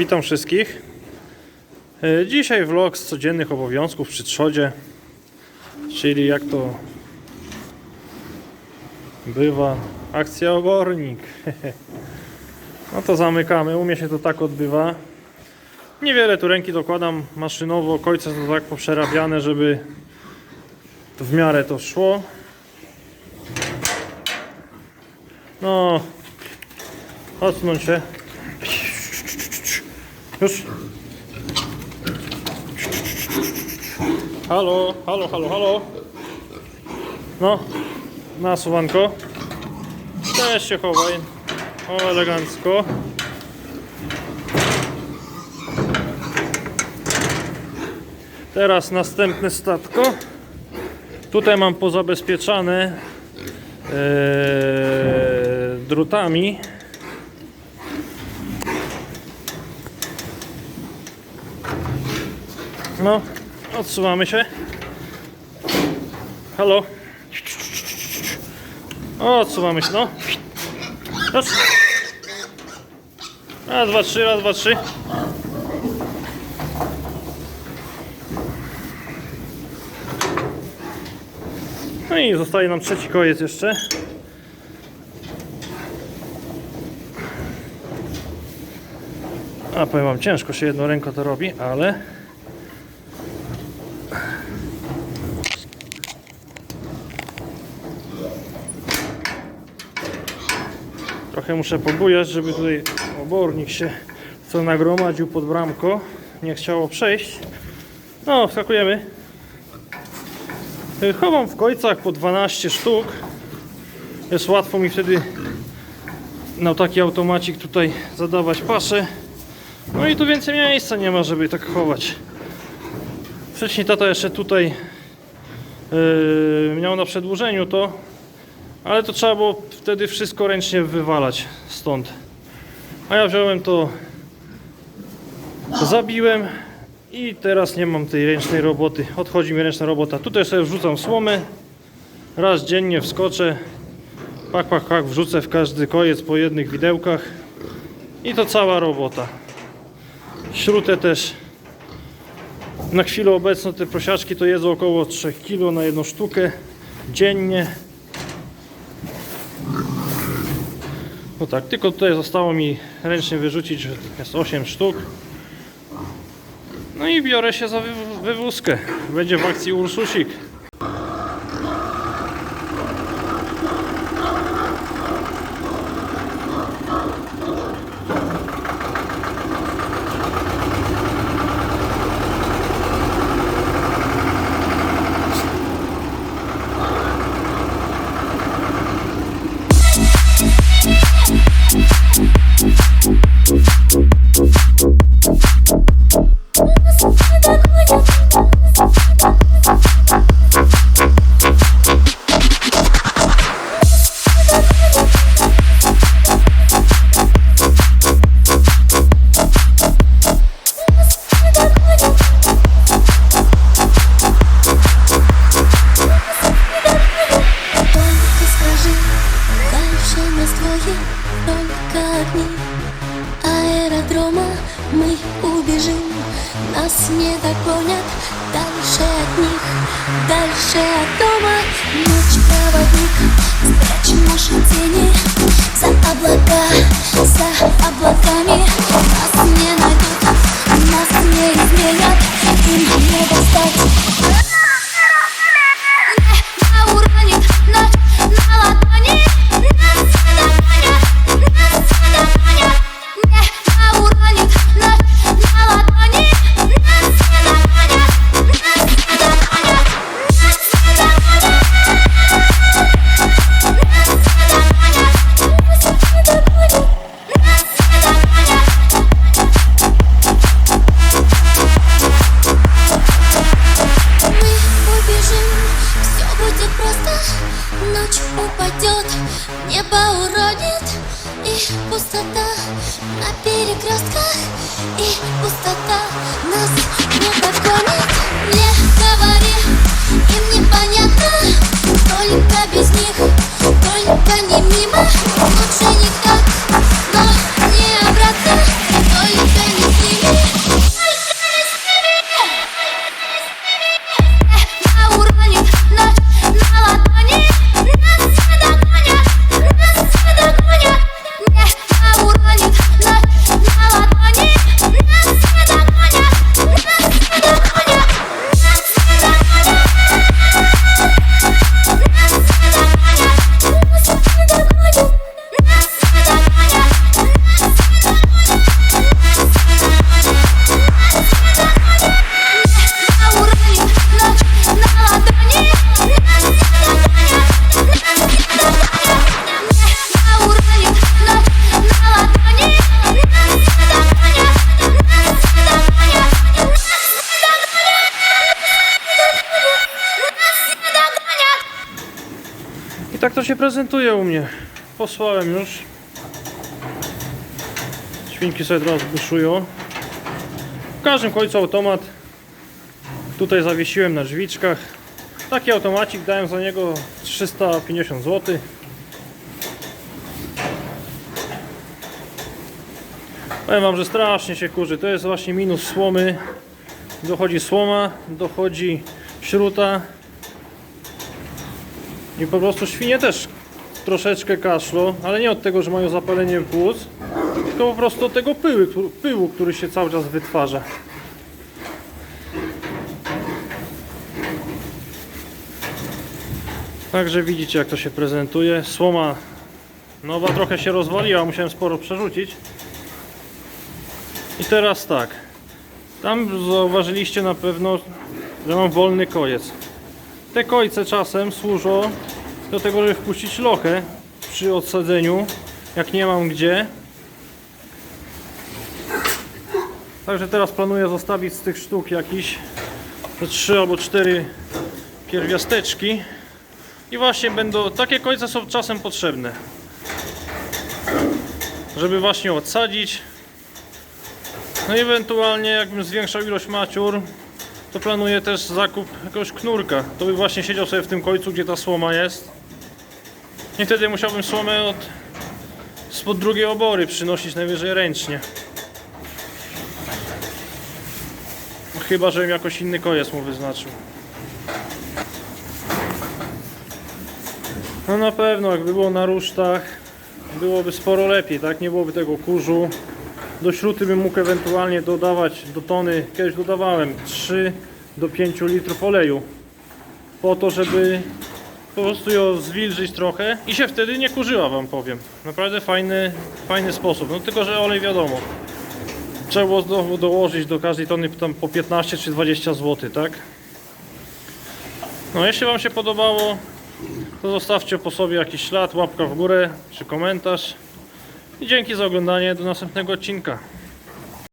Witam wszystkich. E, Dzisiaj vlog z codziennych obowiązków przy trzodzie, czyli jak to bywa, akcja obornik. No to zamykamy, u mnie się to tak odbywa. Niewiele tu ręki dokładam maszynowo, kojce to tak poprzerabiane, żeby w miarę to szło. No, odsunąć się. Już. Halo, halo, halo, halo. No, nasuwanko. Też się chowaj. O, elegancko. Teraz następne statko. Tutaj mam pozabezpieczane e, drutami. No, odsuwamy się. Halo. Odsuwamy się, no. Raz. Raz, dwa, trzy, raz, dwa, trzy. No i zostaje nam trzeci koniec jeszcze. A powiem wam, ciężko się jedną ręką to robi, ale Trochę muszę pobujać, żeby tutaj obornik się co nagromadził pod bramką. Nie chciało przejść. No, wskakujemy. Y, Chowam w kojcach po 12 sztuk. Jest łatwo mi wtedy na taki automacik tutaj zadawać paszę. No i tu więcej miejsca nie ma, żeby tak chować. Wcześniej tata jeszcze tutaj yy, miał na przedłużeniu to, ale to trzeba było wtedy wszystko ręcznie wywalać stąd. A ja wziąłem to, zabiłem i teraz nie mam tej ręcznej roboty. Odchodzi mi ręczna robota. Tutaj sobie wrzucam słomę. Raz dziennie wskoczę. Pak, pak, pak, wrzucę w każdy kojec po jednych widełkach. I to cała robota. Śrutę też. Na chwilę obecną te prosiaczki to jedzą około 3 kg na jedną sztukę dziennie. No tak, tylko tutaj zostało mi ręcznie wyrzucić, że jest 8 sztuk. No i biorę się za wy- wywózkę. Będzie w akcji Ursusik. Дальше от дома. Ночь проводник Спрячем наши тени. За облака, за облаками. Нас не найдут, нас не изменят. Им не достать Ночь упадет, небо уронит И пустота на перекрестках И пустота нас не догонит. Не говори, им непонятно się prezentuje u mnie. Posłałem już. Świnki sobie teraz buszują. W każdym końcu automat. Tutaj zawiesiłem na drzwiczkach. Taki automacik dałem za niego 350 zł. Powiem wam, że strasznie się kurzy. To jest właśnie minus słomy. Dochodzi słoma, dochodzi śruta. I po prostu świnie też troszeczkę kaszlą, ale nie od tego, że mają zapalenie płuc, tylko po prostu od tego któ- pyłu, który się cały czas wytwarza. Także widzicie jak to się prezentuje. Słoma nowa trochę się rozwaliła, musiałem sporo przerzucić. I teraz tak. Tam zauważyliście na pewno, że mam wolny kojec. Te kojce czasem służą do tego, żeby wpuścić lochę przy odsadzeniu, jak nie mam gdzie. Także teraz planuję zostawić z tych sztuk jakiś te 3 albo 4 pierwiasteczki. I właśnie będą, takie kojce są czasem potrzebne. Żeby właśnie odsadzić. No i ewentualnie jakbym zwiększał ilość maciur, to planuję też zakup jakiegoś knurka. To by właśnie siedział sobie w tym końcu, gdzie ta słoma jest. I wtedy musiałbym słomę od spod drugiej obory przynosić najwyżej ręcznie. Chyba, żebym jakoś inny kojec mu wyznaczył. No na pewno, jakby było na rusztach, byłoby sporo lepiej, tak? Nie byłoby tego kurzu. Do śruty bym mógł ewentualnie dodawać do tony, kiedyś dodawałem 3 do 5 litrów oleju. Po to, żeby po prostu ją zwilżyć trochę i się wtedy nie kurzyła wam powiem. Naprawdę fajny, fajny sposób. No tylko, że olej wiadomo. Trzeba było znowu dołożyć do każdej tony tam po 15 czy 20 zł, tak? No jeśli wam się podobało, to zostawcie po sobie jakiś ślad, łapka w górę czy komentarz. I dzięki za oglądanie, do następnego odcinka.